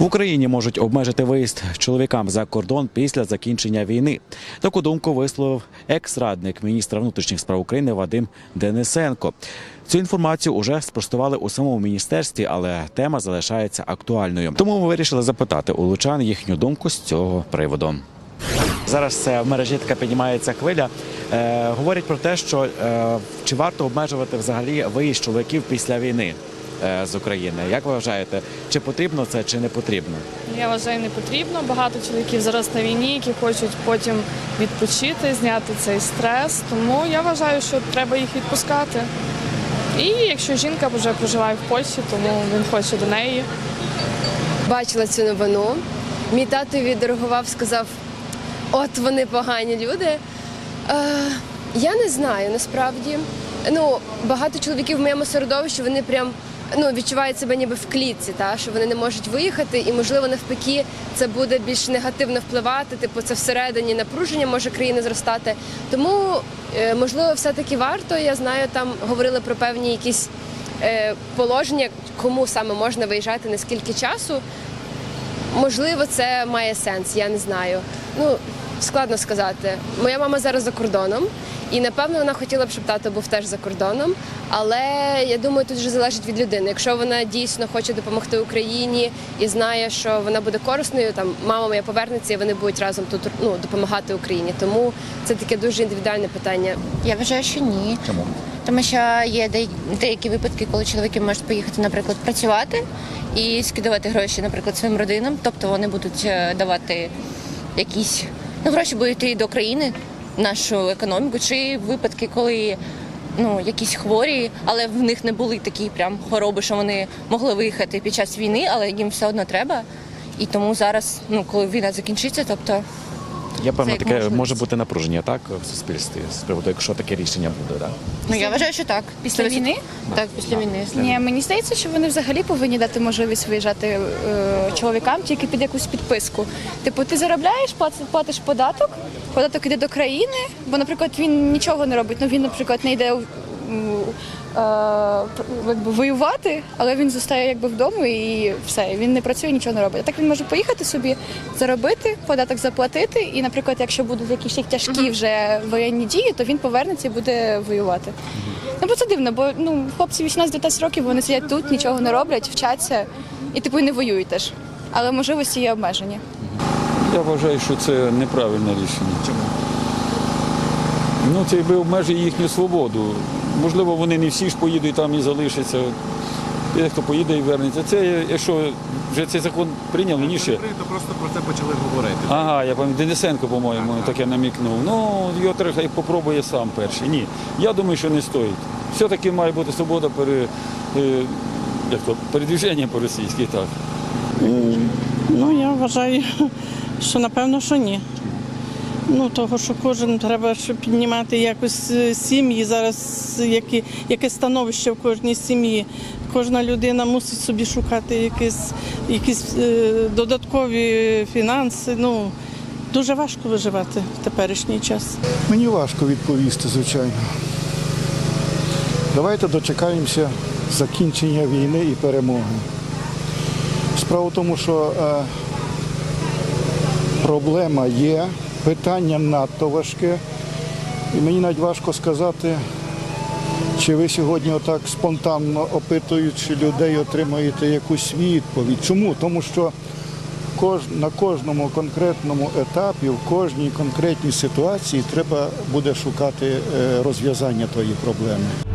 В Україні можуть обмежити виїзд чоловікам за кордон після закінчення війни. Таку думку висловив екс-радник міністра внутрішніх справ України Вадим Денисенко. Цю інформацію уже спростували у самому міністерстві, але тема залишається актуальною. Тому ми вирішили запитати у лучан їхню думку з цього приводу. Зараз в мережі така піднімається хвиля. Е, говорять про те, що е, чи варто обмежувати взагалі виїзд чоловіків після війни з України. Як ви вважаєте, чи потрібно це, чи не потрібно? Я вважаю, не потрібно. Багато чоловіків зараз на війні, які хочуть потім відпочити, зняти цей стрес. Тому я вважаю, що треба їх відпускати. І якщо жінка вже проживає в Польщі, тому він хоче до неї. бачила цю новину. Мій тато відреагував, сказав: от вони погані люди. Е, я не знаю насправді. Ну, багато чоловіків в моєму середовищі вони прям ну, відчувають себе ніби в клітці, та, що вони не можуть виїхати, і, можливо, навпаки, це буде більш негативно впливати. Типу, це всередині напруження може країни зростати. Тому, е, можливо, все-таки варто. Я знаю, там говорили про певні якісь е, положення, кому саме можна виїжджати, на скільки часу. Можливо, це має сенс, я не знаю. Ну, складно сказати. Моя мама зараз за кордоном, і напевно вона хотіла б, щоб тато був теж за кордоном. Але я думаю, тут вже залежить від людини. Якщо вона дійсно хоче допомогти Україні і знає, що вона буде корисною, там мама моя повернеться і вони будуть разом тут ну, допомагати Україні. Тому це таке дуже індивідуальне питання. Я вважаю, що ні. Чому? Тому що є деякі випадки, коли чоловіки можуть поїхати, наприклад, працювати і скидувати гроші, наприклад, своїм родинам. Тобто вони будуть е, давати якісь ну, гроші будуть йти до країни, нашу економіку, чи випадки, коли ну, якісь хворі, але в них не були такі прям хвороби, що вони могли виїхати під час війни, але їм все одно треба. І тому зараз, ну коли війна закінчиться, тобто Я певно таке можливість. може бути напруження, так в суспільстві з приводу, якщо таке рішення буде. Так? ну я вважаю, що так. Після висок- війни? Так, після війни. Ні, мені здається, що вони взагалі повинні дати можливість виїжджати е, чоловікам тільки під якусь підписку. Типу, ти заробляєш, платиш, платиш податок, податок іде до країни, бо, наприклад, він нічого не робить. Ну він, наприклад, не йде. Е, якби воювати, але він зостає якби вдома і все. Він не працює, нічого не робить. А так він може поїхати собі, заробити, податок заплатити. І, наприклад, якщо будуть якісь тяжкі вже воєнні дії, то він повернеться і буде воювати. Ну, бо це дивно, бо ну, хлопці 18-19 років вони сидять тут, нічого не роблять, вчаться і типу і не воюють теж. Але можливості є обмежені. Я вважаю, що це неправильне рішення. Чому? Ну, це якби обмежує їхню свободу. Можливо, вони не всі ж поїдуть там і залишаться. Дехто поїде і вернеться. Це якщо вже цей закон прийняли, ні ще. то просто про це почали говорити. Ага, я пам'ятаю, Денисенко, по-моєму, таке намікнув. Ну, його треба хай попробує сам перший. Ні. Я думаю, що не стоїть. Все-таки має бути свобода пере, е, як то, передвіження по-російськи, так. Ну, я вважаю, що напевно, що ні. Ну, того, що кожен треба щоб піднімати якось е, сім'ї зараз, які, яке становище в кожній сім'ї. Кожна людина мусить собі шукати якісь, якісь е, додаткові фінанси. Ну, дуже важко виживати в теперішній час. Мені важко відповісти, звичайно. Давайте дочекаємося закінчення війни і перемоги. Справа в тому, що е, проблема є, питання надто важке. І мені навіть важко сказати, чи ви сьогодні отак спонтанно опитуючи людей, отримаєте якусь відповідь. Чому? Тому що на кожному конкретному етапі, в кожній конкретній ситуації треба буде шукати е, розв'язання тої проблеми.